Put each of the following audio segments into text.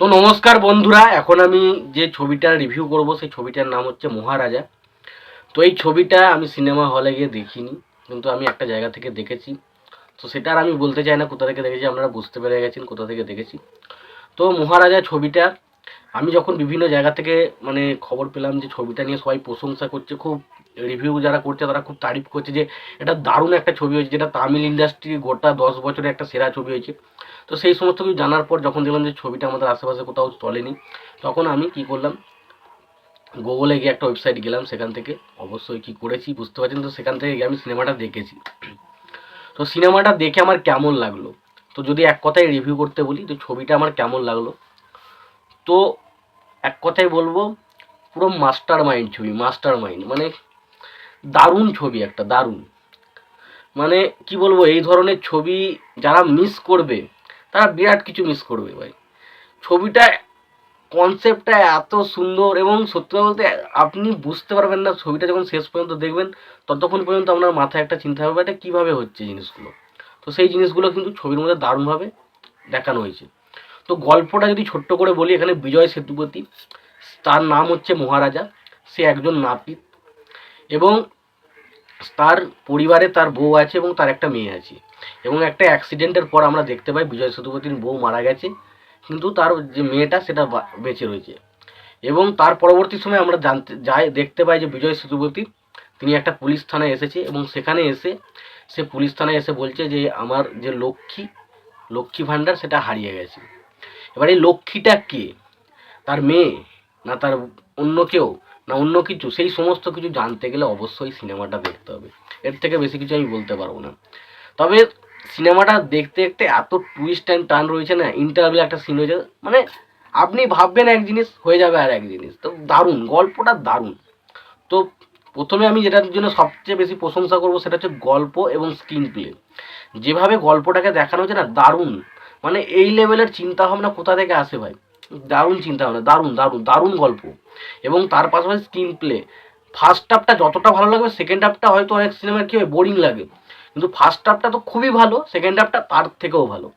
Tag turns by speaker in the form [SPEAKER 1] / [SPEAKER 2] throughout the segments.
[SPEAKER 1] তো নমস্কার বন্ধুরা, এখন আমি যে ছবিটার রিভিউ করব, সেই ছবিটার নাম হচ্ছে মহারাজা। তো এই ছবিটা আমি সিনেমা হলে গিয়ে দেখিনি, কিন্তু আমি একটা জায়গা থেকে দেখেছি। তো সেটা আর আমি বলতে চাই না, কোথা থেকে দেখেছি আপনারা বুঝতে পেরে গেছেন কোথা থেকে দেখেছি। তো মহারাজা ছবিটা, আমি যখন বিভিন্ন জায়গা থেকে মানে খবর পেলাম যে ছবিটা নিয়ে সবাই প্রশংসা করছে, খুব রিভিউ যারা করছে তারা খুব তারিফ করছে যে এটা দারুণ একটা ছবি হয়েছে, যেটা তামিল ইন্ডাস্ট্রি গোটা দশ বছরে একটা সেরা ছবি হয়েছে। তো সেই সমস্ত কিছু জানার পর যখন দেখলাম যে ছবিটা আমাদের আশেপাশে কোথাও চলেনি তখন আমি কি করলাম গুগলে গিয়ে একটা ওয়েবসাইট গেলাম, সেখান থেকে অবশ্যই কি করেছি বুঝতে পারছেন তো, সেখান থেকে গিয়ে আমি সিনেমাটা দেখেছি। তো সিনেমাটা দেখে আমার কেমন লাগল? তো যদি এক কথায় রিভিউ করতে বলি, তো ছবিটা আমার কেমন লাগল? তো এক কথায় বলব, পুরো মাস্টার মাইন্ড ছবি মাস্টার মাইন্ড মানে দারুণ ছবি একটা, দারুণ। মানে কি বলব, এই ধরনের ছবি যারা মিস করবে তারা বিরাট কিছু মিস করবে ভাই। ছবিটা কনসেপ্টটা এত সুন্দর এবং সত্যি বলতে আপনি বুঝতে পারবেন না ছবিটা যখন শেষ পর্যন্ত দেখবেন, ততক্ষণ পর্যন্ত আপনার মাথায় একটা চিন্তা হবে এটা কীভাবে হচ্ছে জিনিসগুলো? তো সেই জিনিসগুলো কিন্তু ছবির মধ্যে দারুণভাবে দেখানো হয়েছে। তো গল্পটা যদি ছোট্ট করে বলি, এখানে বিজয় সেতুপতি, তার নাম হচ্ছে মহারাজা, সে একজন নাপিত এবং তার পরিবারে তার বউ আছে এবং তার একটা মেয়ে আছে। এবং একটা অ্যাক্সিডেন্টের পর আমরা দেখতে পাই বিজয় সেতুপতির বউ মারা গেছে, কিন্তু তার যে মেয়েটা সেটা বেঁচে রয়েছে। এবং তার পরবর্তী সময় আমরা জানতে, যাই, দেখতে পাই যে বিজয় সেতুপতি, তিনি একটা পুলিশ থানায় এসেছে এবং সেখানে এসে, সে পুলিশ থানায় এসে বলছে যে আমার যে লক্ষ্মী লক্ষ্মী ভাণ্ডার সেটা হারিয়ে গেছে। এবার এই লক্ষ্মীটা কে? তার মেয়ে, না তার অন্য কেউ, না অন্য কিছু? সেই সমস্ত কিছু জানতে গেলে অবশ্যই সিনেমাটা দেখতে হবে। এর থেকে বেশি কিছু আমি বলতে পারব না। তবে সিনেমাটা দেখতে দেখতে এত টুইস্ট অ্যান্ড টার্ন রয়েছে না ইন্টারভিউ একটা সিন হয়েছে মানে আপনি ভাববেন এক জিনিস, হয়ে যাবে আর এক জিনিস। তো দারুণ, গল্পটা দারুণ। তো প্রথমে আমি যেটার জন্য সবচেয়ে বেশি প্রশংসা করব, সেটা হচ্ছে গল্প এবং স্ক্রিন প্লে যেভাবে গল্পটাকে দেখানো হচ্ছে না, দারুণ। মানে এই লেভেলের চিন্তা ভাবনা কোথা থেকে আসে ভাই? দারুণ চিন্তা ভাবনা দারুণ দারুণ দারুণ গল্প। এবং তার পাশাপাশি স্ক্রিন প্লে ফার্স্ট হাফটা যতটা ভালো লাগবে সেকেন্ড হাফটা হয়তো অনেক সিনেমার কী হয় বোরিং লাগে। কিন্তু ফার্স্ট হাফটা তো খুবই ভালো সেকেন্ড হাফটা তার থেকেও ভালো।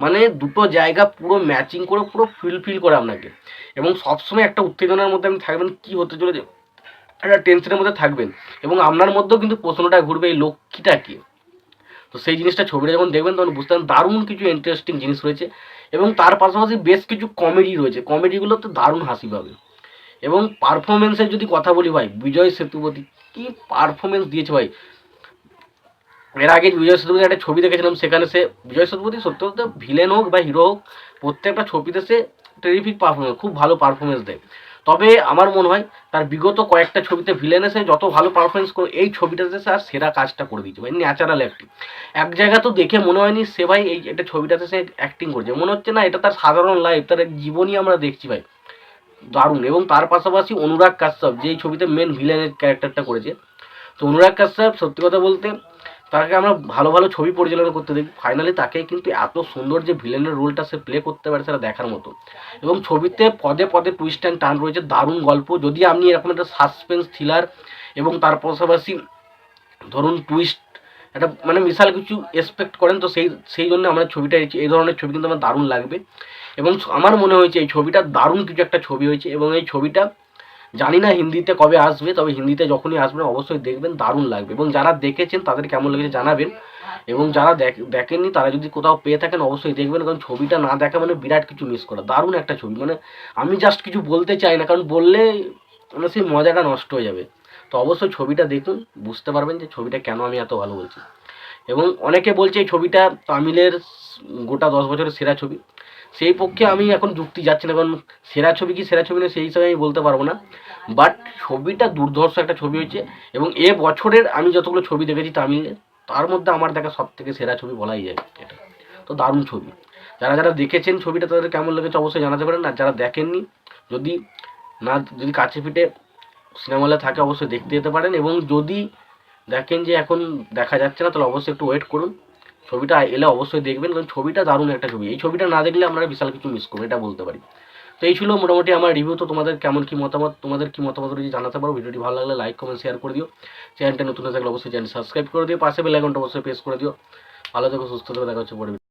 [SPEAKER 1] মানে দুটো জায়গা পুরো ম্যাচিং করে, পুরো ফিল ফিল করে আপনাকে। এবং সবসময় একটা উত্তেজনার মধ্যে আপনি থাকবেন, কী হতে চলেছে? একটা টেনশনের মধ্যে থাকবেন। এবং আপনার মধ্যেও কিন্তু প্রশ্নটা ঘুরবে, এই লক্ষ্মীটা কে? তো সেই জিনিসটা ছবিটা যখন দেখবেন, তখন বুঝতে পারবেন দারুণ কিছু ইন্টারেস্টিং জিনিস রয়েছে। এবং তার পাশাপাশি বেশ কিছু কমেডি রয়েছে। কমেডিগুলো তো দারুণ হাসি পাবে। এবং পারফরমেন্সের যদি কথা বলি ভাই, বিজয় সেতুপতি, কি পারফরমেন্স দিয়েছে ভাই? এর আগে বিজয় সেতুপতি একটা ছবি দেখেছিলাম, সেখানে সে বিজয় সেতুপতি সত্যি বলতে ভিলেন হোক বা হিরো হোক, প্রত্যেকটা ছবিতে সে টেরিফিক পারফরমেন্স খুব ভালো পারফরমেন্স দেয়। তবে আমার মনে হয় তার বিগত কয়েকটা ছবিতে ভিলেনে সে যত ভালো পারফরমেন্স করে, এই ছবিটাতে সে আর সেরা কাজটা করে দিয়েছে ভাই ন্যাচারাল অ্যাক্টিং এক জায়গা তো দেখে মনে হয়নি সে ভাই এই একটা ছবিটাতে সে অ্যাক্টিং করছে। মনে হচ্ছে না এটা তার সাধারণ লাইফ তার জীবনই আমরা দেখছি ভাই। দারুণ। এবং তার পাশাপাশি অনুরাগ কাশ্যপ, যেই ছবিতে মেন ভিলেনের ক্যারেক্টারটা করেছে। তো অনুরাগ কাশ্যপ সত্যি কথা বলতে তাকে আমরা ভালো ভালো ছবি পরিচালনা করতে দেখি। ফাইনালি তাকে কিন্তু এত সুন্দর যে ভিলেনের রোলটা সে প্লে করতে পারে সেটা দেখার মতো। এবং ছবিতে পদে পদে টুইস্ট অ্যান্ড টার্ন রয়েছে, দারুণ গল্প। যদি আপনি এরকম একটা সাসপেন্স থ্রিলার এবং তার পাশাপাশি ধরুন টুইস্ট একটা মানে বিশাল কিছু এক্সপেক্ট করেন, তো সেই সেই জন্য আমার ছবিটা এই ধরনের ছবি কিন্তু আমার দারুণ লাগবে। এবং আমার মনে হয়েছে এই ছবিটা দারুণ কিছু একটা ছবি হয়েছে এবং এই ছবিটা জানি না হিন্দিতে কবে আসবে, তবে হিন্দিতে যখনই আসবে অবশ্যই দেখবেন, দারুণ লাগবে। এবং যারা দেখেছেন, তাদের কেমন লেগেছে জানাবেন। এবং যারা দেখ- দেখেননি, তারা যদি কোথাও পেয়ে থাকেন, অবশ্যই দেখবেন, কারণ ছবিটা না দেখা মানে বিরাট কিছু মিস করা। দারুণ একটা ছবি। মানে আমি জাস্ট কিছু বলতে চাই না, কারণ বললে মানে সেই মজাটা নষ্ট হয়ে যাবে। তো অবশ্যই ছবিটা দেখুন, বুঝতে পারবেন যে ছবিটা কেন আমি এত ভালো বলছি। এবং অনেকে বলছে এই ছবিটা তামিলের গোটা দশ বছরের সেরা ছবি। সেই পক্ষে আমি এখন যুক্তি যাচ্ছি না, কারণ সেরা ছবি কি সেরা ছবি না সেই হিসাবে আমি বলতে পারব না। বাট ছবিটা দুর্ধর্ষ একটা ছবি হয়েছে এবং এ বছরের আমি যতগুলো ছবি দেখেছি তামিলে তার মধ্যে আমার দেখা সব থেকে সেরা ছবি বলাই যায় এটা। তো দারুণ ছবি। যারা যারা দেখেছেন ছবিটা তাদের কেমন লেগেছে অবশ্যই জানাতে পারেন। আর যারা দেখেননি, যদি না, যদি কাছে পিঠে সিনেমা হলে থাকে অবশ্যই দেখতে যেতে পারেন। এবং যদি দেখেন যে এখন দেখা যাচ্ছে না, তাহলে অবশ্যই একটু ওয়েট করুন। ছবিটা এলে অবশ্যই দেখবেন, কারণ ছবিটা দারুণ একটা ছবি। এই ছবিটা না দেখলে আমরা বিশাল কিছু মিস করবেন এটা বলতে পারি। তো এই ছিল মোটামুটি আমার রিভিউ তো তোমাদের কেমন কি মতামত, তোমাদের কি মতামত রয়েছে জানাতে পারো? ভিডিওটি ভালো লাগলে লাইক কমেন্ট শেয়ার করে দিও। চ্যানেলটা নতুন থাকলে অবশ্যই চ্যানেল সাবস্ক্রাইব করে দিও। পাশে বেল অবশ্যই প্রেস করে দিও। ভালো থেকো, সুস্থ থাকো, দেখা হচ্ছে পরে